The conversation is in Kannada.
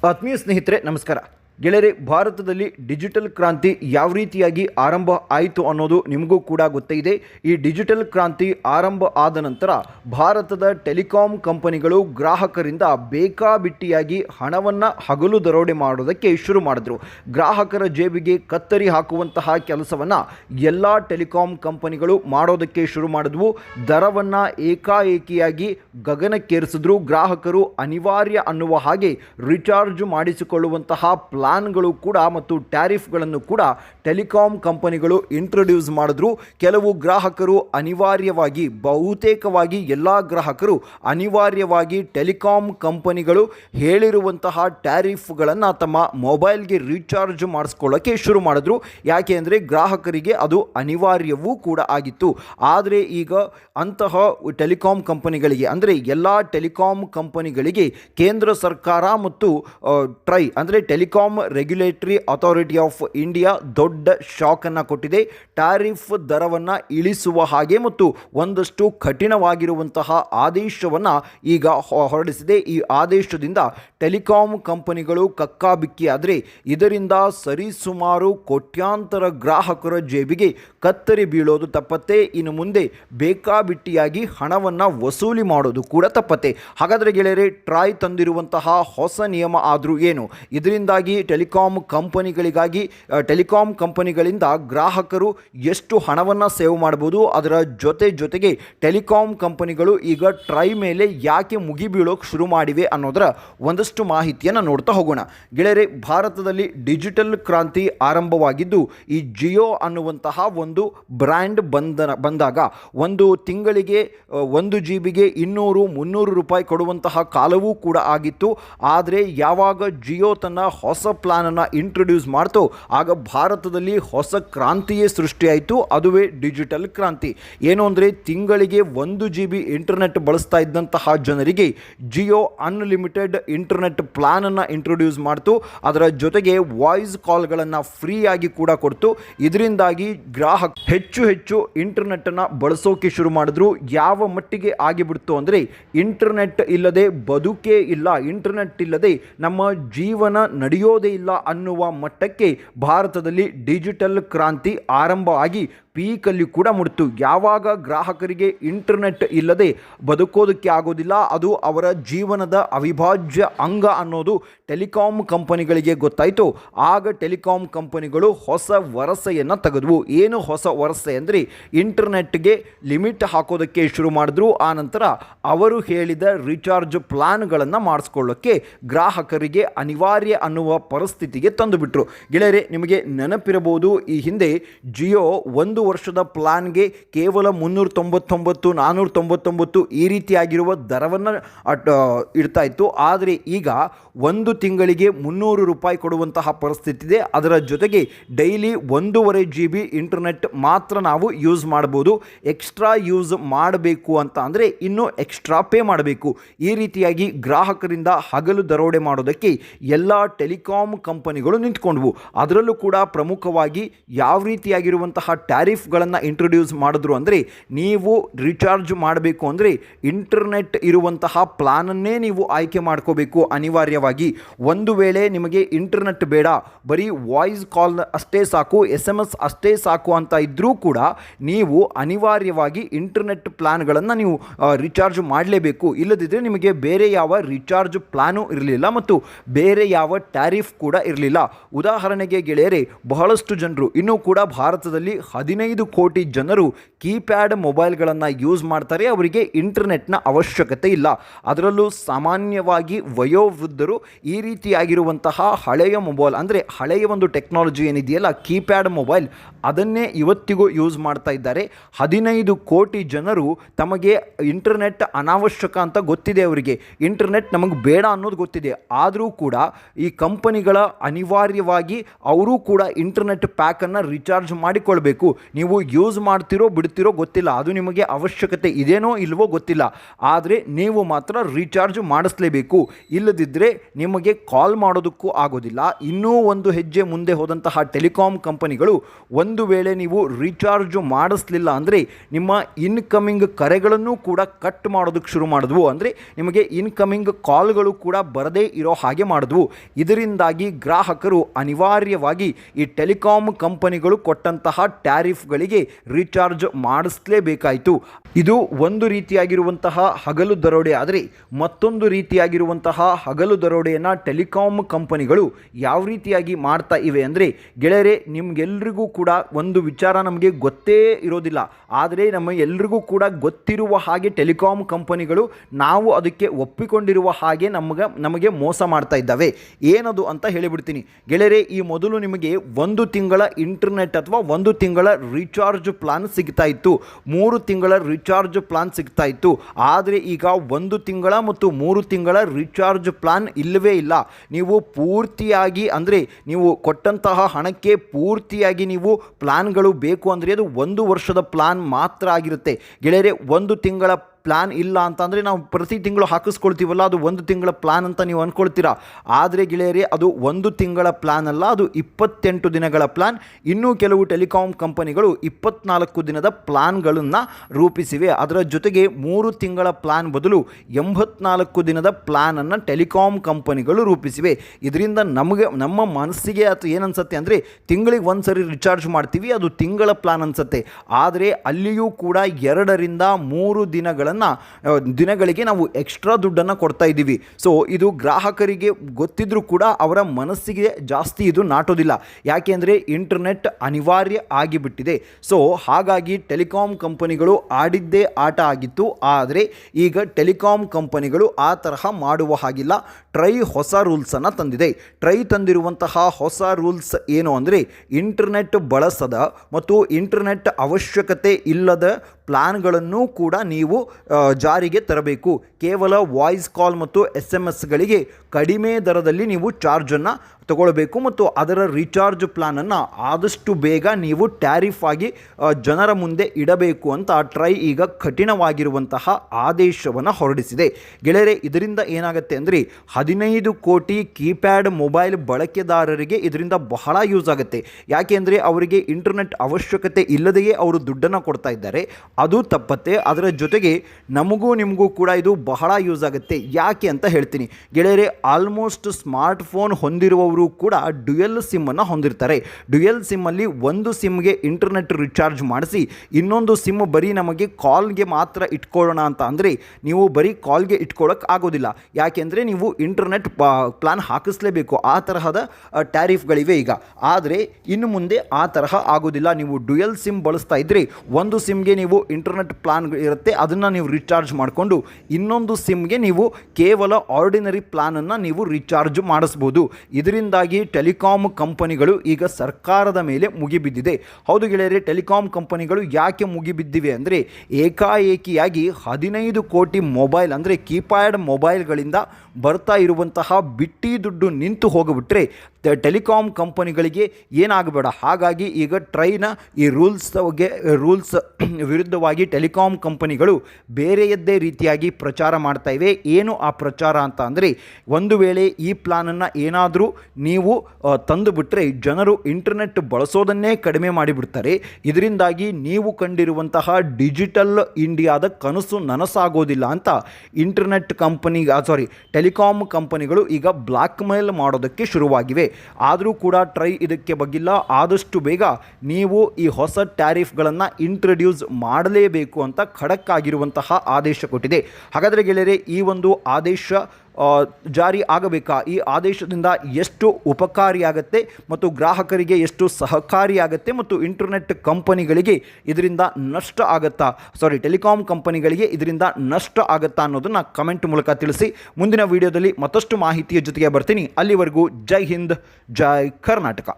ಆತ್ಮೀಯ ಸ್ನೇಹಿತರೆ ನಮಸ್ಕಾರ ಗೆಳೆಯರೆ, ಭಾರತದಲ್ಲಿ ಡಿಜಿಟಲ್ ಕ್ರಾಂತಿ ಯಾವ ರೀತಿಯಾಗಿ ಆರಂಭ ಆಯಿತು ಅನ್ನೋದು ನಿಮಗೂ ಕೂಡ ಗೊತ್ತೇ ಇದೆ. ಈ ಡಿಜಿಟಲ್ ಕ್ರಾಂತಿ ಆರಂಭ ಆದ ನಂತರ ಭಾರತದ ಟೆಲಿಕಾಂ ಕಂಪನಿಗಳು ಗ್ರಾಹಕರಿಂದ ಬೇಕಾಬಿಟ್ಟಿಯಾಗಿ ಹಣವನ್ನು ಹಗಲು ದರೋಡೆ ಮಾಡೋದಕ್ಕೆ ಶುರು ಮಾಡಿದ್ರು. ಗ್ರಾಹಕರ ಜೇಬಿಗೆ ಕತ್ತರಿ ಹಾಕುವಂತಹ ಕೆಲಸವನ್ನು ಎಲ್ಲ ಟೆಲಿಕಾಂ ಕಂಪನಿಗಳು ಮಾಡೋದಕ್ಕೆ ಶುರು ಮಾಡಿದ್ವು. ದರವನ್ನು ಏಕಾಏಕಿಯಾಗಿ ಗಗನಕ್ಕೇರಿಸಿದ್ರು. ಗ್ರಾಹಕರು ಅನಿವಾರ್ಯ ಅನ್ನುವ ಹಾಗೆ ರಿಚಾರ್ಜ್ ಮಾಡಿಸಿಕೊಳ್ಳುವಂತಹ ಪ್ಲಾನ್ಗಳು ಕೂಡ ಮತ್ತು ಟ್ಯಾರಿಫ್ಗಳನ್ನು ಕೂಡ ಟೆಲಿಕಾಂ ಕಂಪನಿಗಳು ಇಂಟ್ರೊಡ್ಯೂಸ್ ಮಾಡಿದ್ರು. ಕೆಲವು ಗ್ರಾಹಕರು ಅನಿವಾರ್ಯವಾಗಿ, ಬಹುತೇಕವಾಗಿ ಎಲ್ಲ ಗ್ರಾಹಕರು ಅನಿವಾರ್ಯವಾಗಿ ಟೆಲಿಕಾಂ ಕಂಪನಿಗಳು ಹೇಳಿರುವಂತಹ ಟ್ಯಾರಿಫ್ಗಳನ್ನು ತಮ್ಮ ಮೊಬೈಲ್ಗೆ ರೀಚಾರ್ಜ್ ಮಾಡಿಸ್ಕೊಳ್ಳೋಕ್ಕೆ ಶುರು ಮಾಡಿದ್ರು. ಯಾಕೆ ಅಂದರೆ ಗ್ರಾಹಕರಿಗೆ ಅದು ಅನಿವಾರ್ಯವೂ ಕೂಡ ಆಗಿತ್ತು. ಆದರೆ ಈಗ ಅಂತಹ ಟೆಲಿಕಾಂ ಕಂಪನಿಗಳಿಗೆ, ಅಂದರೆ ಎಲ್ಲ ಟೆಲಿಕಾಂ ಕಂಪನಿಗಳಿಗೆ ಕೇಂದ್ರ ಸರ್ಕಾರ ಮತ್ತು ಟ್ರೈ, ಅಂದರೆ telecom regulatory authority of India ದೊಡ್ಡ ಶಾಕನ್ನು ಕೊಟ್ಟಿದೆ. ಟ್ಯಾರಿಫ್ ದರವನ್ನು ಇಳಿಸುವ ಹಾಗೆ ಮತ್ತು ಒಂದಷ್ಟು ಕಠಿಣವಾಗಿರುವಂತಹ ಆದೇಶವನ್ನು ಈಗ ಹೊರಡಿಸಿದೆ. ಈ ಆದೇಶದಿಂದ ಟೆಲಿಕಾಂ ಕಂಪನಿಗಳು ಕಕ್ಕಾಬಿಕ್ಕಿ ಆದರೆ ಇದರಿಂದ ಸರಿಸುಮಾರು ಕೋಟ್ಯಾಂತರ ಗ್ರಾಹಕರ ಜೇಬಿಗೆ ಕತ್ತರಿ ಬೀಳೋದು ತಪ್ಪತ್ತೆ. ಇನ್ನು ಮುಂದೆ ಬೇಕಾಬಿಟ್ಟಿಯಾಗಿ ಹಣವನ್ನು ವಸೂಲಿ ಮಾಡೋದು ಕೂಡ ತಪ್ಪತ್ತೆ. ಹಾಗಾದರೆ ಗೆಳೆಯರೆ, ಟ್ರಾಯ್ ತಂದಿರುವಂತಹ ಹೊಸ ನಿಯಮ ಆದರೂ ಏನು? ಇದರಿಂದಾಗಿ ಟೆಲಿಕಾಂ ಕಂಪನಿಗಳಿಗಾಗಿ ಟೆಲಿಕಾಂ ಕಂಪನಿಗಳಿಂದ ಗ್ರಾಹಕರು ಎಷ್ಟು ಹಣವನ್ನು ಸೇವ್ ಮಾಡ್ಬೋದು, ಅದರ ಜೊತೆ ಜೊತೆಗೆ ಟೆಲಿಕಾಂ ಕಂಪನಿಗಳು ಈಗ ಟ್ರೈ ಮೇಲೆ ಯಾಕೆ ಮುಗಿಬೀಳೋಕೆ ಶುರು ಮಾಡಿವೆ ಅನ್ನೋದರ ಒಂದಷ್ಟು ಮಾಹಿತಿಯನ್ನು ನೋಡ್ತಾ ಹೋಗೋಣ. ಗೆಳೆಯರೆ, ಭಾರತದಲ್ಲಿ ಡಿಜಿಟಲ್ ಕ್ರಾಂತಿ ಆರಂಭವಾಗಿದ್ದು, ಈ ಜಿಯೋ ಅನ್ನುವಂತಹ ಒಂದು ಬ್ರ್ಯಾಂಡ್ ಬಂದ ಬಂದಾಗ ಒಂದು ತಿಂಗಳಿಗೆ ಒಂದು ಜಿ ಬಿಗೆ ಇನ್ನೂರು, ಮುನ್ನೂರು ರೂಪಾಯಿ ಕೊಡುವಂತಹ ಕಾಲವೂ ಕೂಡ ಆಗಿತ್ತು. ಆದರೆ ಯಾವಾಗ ಜಿಯೋ ತನ್ನ ಹೊಸ ಪ್ಲಾನನ್ನು ಇಂಟ್ರೊಡ್ಯೂಸ್ ಮಾಡ್ತು. ಆಗ ಭಾರತದಲ್ಲಿ ಹೊಸ ಕ್ರಾಂತಿಯೇ ಸೃಷ್ಟಿಯಾಯಿತು. ಅದುವೇ ಡಿಜಿಟಲ್ ಕ್ರಾಂತಿ. ಏನು ಅಂದರೆ ತಿಂಗಳಿಗೆ ಒಂದು ಜಿ ಬಿ ಇಂಟರ್ನೆಟ್ ಬಳಸ್ತಾ ಇದ್ದಂತಹ ಜನರಿಗೆ ಜಿಯೋ ಅನ್ಲಿಮಿಟೆಡ್ ಇಂಟರ್ನೆಟ್ ಪ್ಲಾನನ್ನು ಇಂಟ್ರೊಡ್ಯೂಸ್ ಮಾಡ್ತು. ಅದರ ಜೊತೆಗೆ ವಾಯ್ಸ್ ಕಾಲ್ಗಳನ್ನು ಫ್ರೀಯಾಗಿ ಕೂಡ ಕೊಡ್ತು. ಇದರಿಂದಾಗಿ ಗ್ರಾಹಕ ಹೆಚ್ಚು ಹೆಚ್ಚು ಇಂಟರ್ನೆಟ್ಟನ್ನು ಬಳಸೋಕೆ ಶುರು ಮಾಡಿದ್ರು. ಯಾವ ಮಟ್ಟಿಗೆ ಆಗಿಬಿಡ್ತು ಅಂದರೆ ಇಂಟರ್ನೆಟ್ ಇಲ್ಲದೆ ಬದುಕೇ ಇಲ್ಲ. ಇಂಟರ್ನೆಟ್ ಇಲ್ಲದೆ ನಮ್ಮ ಜೀವನ ಇಲ್ಲ ಅನ್ನುವ ಮಟ್ಟಕ್ಕೆ ಭಾರತದಲ್ಲಿ ಡಿಜಿಟಲ್ ಕ್ರಾಂತಿ ಆರಂಭ ಆಗಿ ಪೀಕಲ್ಲಿ ಕೂಡ ಮುಡ್ತು. ಯಾವಾಗ ಗ್ರಾಹಕರಿಗೆ ಇಂಟರ್ನೆಟ್ ಇಲ್ಲದೆ ಬದುಕೋದಕ್ಕೆ ಆಗೋದಿಲ್ಲ, ಅದು ಅವರ ಜೀವನದ ಅವಿಭಾಜ್ಯ ಅಂಗ ಅನ್ನೋದು ಟೆಲಿಕಾಂ ಕಂಪನಿಗಳಿಗೆ ಗೊತ್ತಾಯಿತು. ಆಗ ಟೆಲಿಕಾಂ ಕಂಪನಿಗಳು ಹೊಸ ವರಸೆಯನ್ನು ತೆಗೆದವು. ಏನು ಹೊಸ ವರಸೆ ಅಂದರೆ ಇಂಟರ್ನೆಟ್ಗೆ ಲಿಮಿಟ್ ಹಾಕೋದಕ್ಕೆ ಶುರು ಮಾಡಿದ್ರು. ಆ ನಂತರ ಅವರು ಹೇಳಿದ ರೀಚಾರ್ಜ್ ಪ್ಲಾನ್ಗಳನ್ನು ಮಾಡಿಸ್ಕೊಳ್ಳೋಕ್ಕೆ ಗ್ರಾಹಕರಿಗೆ ಅನಿವಾರ್ಯ ಅನ್ನುವ ಪರಿಸ್ಥಿತಿಗೆ ತಂದುಬಿಟ್ರು. ಗೆಳೆಯರೆ, ನಿಮಗೆ ನೆನಪಿರಬಹುದು, ಈ ಹಿಂದೆ ಜಿಯೋ ಒಂದು ವರ್ಷದ ಪ್ಲಾನ್ಗೆ ಕೇವಲ ಮುನ್ನೂರ ತೊಂಬತ್ತೊಂಬತ್ತು ನಾನ್ನೂರ ತೊಂಬತ್ತೊಂಬತ್ತು ಈ ರೀತಿಯಾಗಿರುವ ದರವನ್ನು ಇಡ್ತಾ ಇತ್ತು. ಆದರೆ ಈಗ ಒಂದು ತಿಂಗಳಿಗೆ ಮುನ್ನೂರು ರೂಪಾಯಿ ಕೊಡುವಂತಹ ಪರಿಸ್ಥಿತಿ ಇದೆ. ಅದರ ಜೊತೆಗೆ ಡೈಲಿ ಒಂದೂವರೆ ಜಿ ಬಿ ಇಂಟರ್ನೆಟ್ ಮಾತ್ರ ನಾವು ಯೂಸ್ ಮಾಡ್ಬೋದು. ಎಕ್ಸ್ಟ್ರಾ ಯೂಸ್ ಮಾಡಬೇಕು ಅಂತ ಅಂದರೆ ಇನ್ನೂ ಎಕ್ಸ್ಟ್ರಾ ಪೇ ಮಾಡಬೇಕು. ಈ ರೀತಿಯಾಗಿ ಗ್ರಾಹಕರಿಂದ ಹಗಲು ದರೋಡೆ ಮಾಡೋದಕ್ಕೆ ಎಲ್ಲ ಟೆಲಿಕಾಂ ಕಂಪನಿಗಳು ನಿಂತ್ಕೊಂಡ್ವು. ಅದರಲ್ಲೂ ಕೂಡ ಪ್ರಮುಖವಾಗಿ ಯಾವ ರೀತಿಯಾಗಿರುವಂತಹ ಟ್ಯಾರಿಫ್ಗಳನ್ನು ಇಂಟ್ರೊಡ್ಯೂಸ್ ಮಾಡಿದ್ರು ಅಂದರೆ ನೀವು ರಿಚಾರ್ಜ್ ಮಾಡಬೇಕು ಅಂದರೆ ಇಂಟರ್ನೆಟ್ ಇರುವಂತಹ ಪ್ಲಾನನ್ನೇ ನೀವು ಆಯ್ಕೆ ಮಾಡ್ಕೋಬೇಕು ಅನಿವಾರ್ಯವಾಗಿ. ಒಂದು ವೇಳೆ ನಿಮಗೆ ಇಂಟರ್ನೆಟ್ ಬೇಡ, ಬರೀ ವಾಯ್ಸ್ ಕಾಲ್ ಅಷ್ಟೇ ಸಾಕು ಎಸ್ ಎಂ ಎಸ್ ಅಷ್ಟೇ ಸಾಕು ಅಂತ ಇದ್ದರೂ ಕೂಡ ನೀವು ಅನಿವಾರ್ಯವಾಗಿ ಇಂಟರ್ನೆಟ್ ಪ್ಲಾನ್ಗಳನ್ನು ನೀವು ರಿಚಾರ್ಜ್ ಮಾಡಲೇಬೇಕು. ಇಲ್ಲದಿದ್ದರೆ ನಿಮಗೆ ಬೇರೆ ಯಾವ ರೀಚಾರ್ಜ್ ಪ್ಲಾನು ಇರಲಿಲ್ಲ ಮತ್ತು ಬೇರೆ ಯಾವ ಟ್ಯಾರಿಫ್ ಕೂಡ ಇರಲಿಲ್ಲ. ಉದಾಹರಣೆಗೆ ಗೆಳೆಯರೆ, ಬಹಳಷ್ಟು ಜನರು, ಇನ್ನೂ ಕೂಡ ಭಾರತದಲ್ಲಿ ಹದಿನೈದು ಕೋಟಿ ಜನರು ಕೀಪ್ಯಾಡ್ ಮೊಬೈಲ್ಗಳನ್ನು ಯೂಸ್ ಮಾಡ್ತಾರೆ, ಅವರಿಗೆ ಇಂಟರ್ನೆಟ್ನ ಅವಶ್ಯಕತೆ ಇಲ್ಲ. ಅದರಲ್ಲೂ ಸಾಮಾನ್ಯವಾಗಿ ವಯೋವೃದ್ಧರು ಈ ರೀತಿಯಾಗಿರುವಂತಹ ಹಳೆಯ ಮೊಬೈಲ್, ಅಂದರೆ ಹಳೆಯ ಒಂದು ಟೆಕ್ನಾಲಜಿ ಏನಿದೆಯಲ್ಲ, ಕೀಪ್ಯಾಡ್ ಮೊಬೈಲ್, ಅದನ್ನೇ ಇವತ್ತಿಗೂ ಯೂಸ್ ಮಾಡ್ತಾ ಇದ್ದಾರೆ. ಹದಿನೈದು ಕೋಟಿ ಜನರು ತಮಗೆ ಇಂಟರ್ನೆಟ್ ಅನಾವಶ್ಯಕ ಅಂತ ಗೊತ್ತಿದೆ ಅವರಿಗೆ. ಇಂಟರ್ನೆಟ್ ನಮಗೆ ಬೇಡ ಅನ್ನೋದು ಗೊತ್ತಿದೆ. ಆದರೂ ಕೂಡ ಈ ಕಂಪನಿಗಳ ಅನಿವಾರ್ಯವಾಗಿ ಅವರೂ ಕೂಡ ಇಂಟರ್ನೆಟ್ ಪ್ಯಾಕನ್ನು ರಿಚಾರ್ಜ್ ಮಾಡಿಕೊಳ್ಬೇಕು. ನೀವು ಯೂಸ್ ಮಾಡ್ತಿರೋ, ಬಿಡ್ತಿರೋ ಗೊತ್ತಿಲ್ಲ. ಅದು ನಿಮಗೆ ಅವಶ್ಯಕತೆ ಇದೇನೋ ಇಲ್ವೋ ಗೊತ್ತಿಲ್ಲ. ಆದರೆ ನೀವು ಮಾತ್ರ ರೀಚಾರ್ಜ್ ಮಾಡಿಸ್ಲೇಬೇಕು. ಇಲ್ಲದಿದ್ದರೆ ನಿಮಗೆ ಕಾಲ್ ಮಾಡೋದಕ್ಕೂ ಆಗೋದಿಲ್ಲ. ಇನ್ನೂ ಒಂದು ಹೆಜ್ಜೆ ಮುಂದೆ ಹೋದಂತಹ ಟೆಲಿಕಾಮ್ ಕಂಪನಿಗಳು ಒಂದು ವೇಳೆ ನೀವು ರೀಚಾರ್ಜ್ ಮಾಡಿಸ್ಲಿಲ್ಲ ಅಂದರೆ ನಿಮ್ಮ ಇನ್ಕಮಿಂಗ್ ಕರೆಗಳನ್ನು ಕೂಡ ಕಟ್ ಮಾಡೋದಕ್ಕೆ ಶುರು ಮಾಡಿದ್ವು. ಅಂದರೆ ನಿಮಗೆ ಇನ್ಕಮಿಂಗ್ ಕಾಲ್ಗಳು ಕೂಡ ಬರದೇ ಇರೋ ಹಾಗೆ ಮಾಡಿದ್ವು. ಇದರಿಂದಾಗಿ ಗ್ರಾಹಕರು ಅನಿವಾರ್ಯವಾಗಿ ಈ ಟೆಲಿಕಾಮ್ ಕಂಪನಿಗಳು ಕೊಟ್ಟಂತಹ ಟ್ಯಾರಿಫ್ಗಳಿಗೆ ರೀಚಾರ್ಜ್ ಮಾಡಿಸಲೇಬೇಕಾಯಿತು. ಇದು ಒಂದು ರೀತಿಯಾಗಿರುವಂತಹ ಹಗಲು ದರೋಡೆ. ಆದರೆ ಮತ್ತೊಂದು ರೀತಿಯಾಗಿರುವಂತಹ ಹಗಲು ದರೋಡೆಯನ್ನು ಟೆಲಿಕಾಂ ಕಂಪನಿಗಳು ಯಾವ ರೀತಿಯಾಗಿ ಮಾಡ್ತಾ ಇವೆ ಅಂದರೆ, ಗೆಳೆಯರೆ, ನಿಮಗೆಲ್ರಿಗೂ ಕೂಡ ಒಂದು ವಿಚಾರ ನಮಗೆ ಗೊತ್ತೇ ಇರೋದಿಲ್ಲ. ಆದರೆ ನಮ್ಮ ಎಲ್ರಿಗೂ ಕೂಡ ಗೊತ್ತಿರುವ ಹಾಗೆ ಟೆಲಿಕಾಂ ಕಂಪನಿಗಳು ನಾವು ಅದಕ್ಕೆ ಒಪ್ಪಿಕೊಂಡಿರುವ ಹಾಗೆ ನಮಗೆ ನಮಗೆ ಮೋಸ ಮಾಡ್ತಾ ಇದ್ದಾವೆ. ಏನದು ಅಂತ ಹೇಳಿಬಿಡ್ತೀನಿ. ಗೆಳೆಯರೆ, ಈ ಮೊದಲು ನಿಮಗೆ ಒಂದು ತಿಂಗಳ ಇಂಟರ್ನೆಟ್ ಅಥವಾ ಒಂದು ತಿಂಗಳ ರೀಚಾರ್ಜ್ ಪ್ಲಾನ್ ಸಿಗ್ತಾ ಇತ್ತು. ಮೂರು ತಿಂಗಳ ಪ್ಲಾನ್ ಸಿಗ್ತಾ ಇತ್ತು. ಆದರೆ ಈಗ ಒಂದು ತಿಂಗಳ ಮತ್ತು ಮೂರು ತಿಂಗಳ ರೀಚಾರ್ಜ್ ಪ್ಲಾನ್ ಇಲ್ಲವೇ ಇಲ್ಲ. ನೀವು ಪೂರ್ತಿಯಾಗಿ ಅಂದರೆ ನೀವು ಕೊಟ್ಟಂತಹ ಹಣಕ್ಕೆ ಪೂರ್ತಿಯಾಗಿ ನೀವು ಪ್ಲಾನ್ಗಳು ಬೇಕು ಅಂದರೆ ಅದು ಒಂದು ವರ್ಷದ ಪ್ಲಾನ್ ಮಾತ್ರ ಆಗಿರುತ್ತೆ. ಗೆಳೆಯರೆ, ಒಂದು ತಿಂಗಳ ಪ್ಲ್ಯಾನ್ ಇಲ್ಲ ಅಂತಂದರೆ ನಾವು ಪ್ರತಿ ತಿಂಗಳು ಹಾಕಿಸ್ಕೊಳ್ತೀವಲ್ಲ, ಅದು ಒಂದು ತಿಂಗಳ ಪ್ಲ್ಯಾನ್ ಅಂತ ನೀವು ಅಂದ್ಕೊಳ್ತೀರಾ ಆದರೆ ಗೆಳೆಯರಿ, ಅದು ಒಂದು ತಿಂಗಳ ಪ್ಲ್ಯಾನ್ ಅಲ್ಲ, ಅದು ಇಪ್ಪತ್ತೆಂಟು ದಿನಗಳ ಪ್ಲ್ಯಾನ್ ಇನ್ನೂ ಕೆಲವು ಟೆಲಿಕಾಂ ಕಂಪನಿಗಳು ಇಪ್ಪತ್ನಾಲ್ಕು ದಿನದ ಪ್ಲ್ಯಾನ್ಗಳನ್ನು ರೂಪಿಸಿವೆ. ಅದರ ಜೊತೆಗೆ ಮೂರು ತಿಂಗಳ ಪ್ಲ್ಯಾನ್ ಬದಲು ಎಂಬತ್ನಾಲ್ಕು ದಿನದ ಪ್ಲ್ಯಾನನ್ನು ಟೆಲಿಕಾಂ ಕಂಪನಿಗಳು ರೂಪಿಸಿವೆ. ಇದರಿಂದ ನಮಗೆ, ನಮ್ಮ ಮನಸ್ಸಿಗೆ ಅಥವಾ ಏನನ್ಸುತ್ತೆ ಅಂದರೆ, ತಿಂಗಳಿಗೆ ಒಂದು ಸರಿ ರಿಚಾರ್ಜ್ ಮಾಡ್ತೀವಿ, ಅದು ತಿಂಗಳ ಪ್ಲ್ಯಾನ್ ಅನಿಸುತ್ತೆ. ಆದರೆ ಅಲ್ಲಿಯೂ ಕೂಡ ಎರಡರಿಂದ ಮೂರು ದಿನಗಳನ್ನು ದಿನಗಳಿಗೆ ನಾವು ಎಕ್ಸ್ಟ್ರಾ ದುಡ್ಡನ್ನು ಕೊಡ್ತಾ ಇದ್ದೀವಿ. ಸೊ ಇದು ಗ್ರಾಹಕರಿಗೆ ಗೊತ್ತಿದ್ರೂ ಕೂಡ ಅವರ ಮನಸ್ಸಿಗೆ ಜಾಸ್ತಿ ಇದು ನಾಟೋದಿಲ್ಲ. ಯಾಕೆಂದರೆ ಇಂಟರ್ನೆಟ್ ಅನಿವಾರ್ಯ ಆಗಿಬಿಟ್ಟಿದೆ. ಸೊ ಹಾಗಾಗಿ ಟೆಲಿಕಾಂ ಕಂಪನಿಗಳು ಆಡಿದ್ದೇ ಆಟ ಆಗಿತ್ತು. ಆದರೆ ಈಗ ಟೆಲಿಕಾಂ ಕಂಪನಿಗಳು ಆ ತರಹ ಮಾಡುವ ಹಾಗಿಲ್ಲ. ಟ್ರೈ ಹೊಸ ರೂಲ್ಸನ್ನು ತಂದಿದೆ. ಟ್ರೈ ತಂದಿರುವಂತಹ ಹೊಸ ರೂಲ್ಸ್ ಏನು ಅಂದರೆ ಇಂಟರ್ನೆಟ್ ಬಳಸದ ಮತ್ತು ಇಂಟರ್ನೆಟ್ ಅವಶ್ಯಕತೆ ಇಲ್ಲದ ಪ್ಲ್ಯಾನ್ಗಳನ್ನು ಕೂಡ ನೀವು ಜಾರಿಗೆ ತರಬೇಕು. ಕೇವಲ ವಾಯ್ಸ್ ಕಾಲ್ ಮತ್ತು ಎಸ್ ಎಂ ಎಸ್ಗಳಿಗೆ ಕಡಿಮೆ ದರದಲ್ಲಿ ನೀವು ಚಾರ್ಜನ್ನು ತಗೊಳ್ಬೇಕು ಮತ್ತು ಅದರ ರೀಚಾರ್ಜ್ ಪ್ಲಾನನ್ನು ಆದಷ್ಟು ಬೇಗ ನೀವು ಟ್ಯಾರಿಫ್ ಆಗಿ ಜನರ ಮುಂದೆ ಇಡಬೇಕು ಅಂತ ಟ್ರೈ ಈಗ ಕಠಿಣವಾಗಿರುವಂತಹ ಆದೇಶವನ್ನು ಹೊರಡಿಸಿದೆ. ಗೆಳೆಯರೆ, ಇದರಿಂದ ಏನಾಗುತ್ತೆ ಅಂದರೆ ಹದಿನೈದು ಕೋಟಿ ಕೀಪ್ಯಾಡ್ ಮೊಬೈಲ್ ಬಳಕೆದಾರರಿಗೆ ಇದರಿಂದ ಬಹಳ ಯೂಸ್ ಆಗುತ್ತೆ. ಯಾಕೆಂದರೆ ಅವರಿಗೆ ಇಂಟರ್ನೆಟ್ ಅವಶ್ಯಕತೆ ಇಲ್ಲದೆಯೇ ಅವರು ದುಡ್ಡನ್ನು ಕೊಡ್ತಾ ಇದ್ದಾರೆ. ಅದು ತಪ್ಪತ್ತೆ. ಅದರ ಜೊತೆಗೆ ನಮಗೂ ನಿಮಗೂ ಕೂಡ ಇದು ಬಹಳ ಯೂಸ್ ಆಗುತ್ತೆ. ಯಾಕೆ ಅಂತ ಹೇಳ್ತೀನಿ. ಗೆಳೆಯರೆ, ಆಲ್ಮೋಸ್ಟ್ ಸ್ಮಾರ್ಟ್ಫೋನ್ ಹೊಂದಿರುವವರು ಕೂಡ ಡ್ಯುಯಲ್ ಸಿಮ್ಮನ್ನು ಹೊಂದಿರ್ತಾರೆ. ಡ್ಯುಯಲ್ ಸಿಮ್ಮಲ್ಲಿ ಒಂದು ಸಿಮ್ಗೆ ಇಂಟರ್ನೆಟ್ ರಿಚಾರ್ಜ್ ಮಾಡಿಸಿ, ಇನ್ನೊಂದು ಸಿಮ್ ಬರೀ ನಮಗೆ ಕಾಲ್ಗೆ ಮಾತ್ರ ಇಟ್ಕೊಳ್ಳೋಣ ಅಂತ ಅಂದರೆ, ನೀವು ಬರೀ ಕಾಲ್ಗೆ ಇಟ್ಕೊಳ್ಳೋಕೆ ಆಗೋದಿಲ್ಲ. ಯಾಕೆಂದರೆ ನೀವು ಇಂಟರ್ನೆಟ್ ಪ್ಲಾನ್ ಹಾಕಿಸ್ಲೇಬೇಕು. ಆ ತರಹದ ಟ್ಯಾರಿಫ್ಗಳಿವೆ ಈಗ. ಆದರೆ ಇನ್ನು ಮುಂದೆ ಆ ತರಹ ಆಗೋದಿಲ್ಲ. ನೀವು ಡ್ಯುಯಲ್ ಸಿಮ್ ಬಳಸ್ತಾ ಇದ್ದರೆ ಒಂದು ಸಿಮ್ಗೆ ನೀವು ಇಂಟರ್ನೆಟ್ ಪ್ಲಾನ್ ಇರುತ್ತೆ, ಅದನ್ನು ನೀವು ರೀಚಾರ್ಜ್ ಮಾಡಿಕೊಂಡು ಇನ್ನೊಂದು ಸಿಮ್ಗೆ ನೀವು ಕೇವಲ ಆರ್ಡಿನರಿ ಪ್ಲಾನನ್ನು ನೀವು ರೀಚಾರ್ಜ್ ಮಾಡಿಸ್ಬೋದು. ಇದರಿಂದಾಗಿ ಟೆಲಿಕಾಂ ಕಂಪನಿಗಳು ಈಗ ಸರ್ಕಾರದ ಮೇಲೆ ಮುಗಿಬಿದ್ದಿದೆ. ಹೌದು ಗೆಳೆಯರೆ ಟೆಲಿಕಾಂ ಕಂಪನಿಗಳು ಯಾಕೆ ಮುಗಿಬಿದ್ದಿವೆ ಅಂದರೆ, ಏಕಾಏಕಿಯಾಗಿ ಹದಿನೈದು ಕೋಟಿ ಮೊಬೈಲ್ ಅಂದರೆ ಕೀಪ್ಯಾಡ್ ಮೊಬೈಲ್ಗಳಿಂದ ಬರ್ತಾ ಇರುವಂತಹ ಬಿಟ್ಟಿ ದುಡ್ಡು ನಿಂತು ಹೋಗಿಬಿಟ್ರೆ ಟ- ಟೆಲಿಕಾಂ ಕಂಪನಿಗಳಿಗೆ ಏನಾಗಬೇಡ. ಹಾಗಾಗಿ ಈಗ ಟ್ರೈನ ಈ ರೂಲ್ಸ್ ಬಗ್ಗೆ ರೂಲ್ಸ್ ವಿರುದ್ಧವಾಗಿ ಟೆಲಿಕಾಮ್ ಕಂಪನಿಗಳು ಬೇರೆಯದ್ದೇ ರೀತಿಯಾಗಿ ಪ್ರಚಾರ ಮಾಡ್ತಾ ಇವೆ. ಏನು ಆ ಪ್ರಚಾರ ಅಂತ ಅಂದರೆ, ಒಂದು ವೇಳೆ ಈ ಪ್ಲಾನನ್ನು ಏನಾದರೂ ನೀವು ತಂದುಬಿಟ್ರೆ ಜನರು ಇಂಟರ್ನೆಟ್ ಬಳಸೋದನ್ನೇ ಕಡಿಮೆ ಮಾಡಿಬಿಡ್ತಾರೆ. ಇದರಿಂದಾಗಿ ನೀವು ಕಂಡಿರುವಂತಹ ಡಿಜಿಟಲ್ ಇಂಡಿಯಾದ ಕನಸು ನನಸಾಗೋದಿಲ್ಲ ಅಂತ ಇಂಟರ್ನೆಟ್ ಕಂಪನಿ ಸಾರಿ ಟೆಲಿಕಾಮ್ ಕಂಪನಿಗಳು ಈಗ ಬ್ಲ್ಯಾಕ್ ಮೇಲ್ ಮಾಡೋದಕ್ಕೆ ಶುರುವಾಗಿವೆ. ಆದರೂ ಕೂಡ ಟ್ರೈ ಇದಕ್ಕೆ ಬಗ್ಗಿಲ್ಲ. ಆದಷ್ಟು ಬೇಗ ನೀವು ಈ ಹೊಸ ಟ್ಯಾರಿಫ್ಗಳನ್ನು ಇಂಟ್ರಡ್ಯೂಸ್ ಮಾಡಲೇಬೇಕು ಅಂತ ಖಡಕ್ ಆಗಿರುವಂತಹ ಆದೇಶ ಕೊಟ್ಟಿದೆ. ಹಾಗಾದರೆ ಗೆಳೆಯರೆ, ಈ ಒಂದು ಆದೇಶ ಜಾರಿ ಆಗಬೇಕಾ? ಈ ಆದೇಶದಿಂದ ಎಷ್ಟು ಉಪಕಾರಿಯಾಗತ್ತೆ ಮತ್ತು ಗ್ರಾಹಕರಿಗೆ ಎಷ್ಟು ಸಹಕಾರಿಯಾಗತ್ತೆ ಮತ್ತು ಇಂಟರ್ನೆಟ್ ಕಂಪನಿಗಳಿಗೆ ಇದರಿಂದ ನಷ್ಟ ಆಗುತ್ತಾ? ಸಾರಿ ಟೆಲಿಕಾಂ ಕಂಪನಿಗಳಿಗೆ ಇದರಿಂದ ನಷ್ಟ ಆಗತ್ತಾ ಅನ್ನೋದನ್ನು ಕಮೆಂಟ್ ಮೂಲಕ ತಿಳಿಸಿ. ಮುಂದಿನ ವಿಡಿಯೋದಲ್ಲಿ ಮತ್ತಷ್ಟು ಮಾಹಿತಿಯ ಜೊತೆಗೆ ಬರ್ತೀನಿ. ಅಲ್ಲಿವರೆಗೂ ಜೈ ಹಿಂದ್, ಜೈ ಕರ್ನಾಟಕ.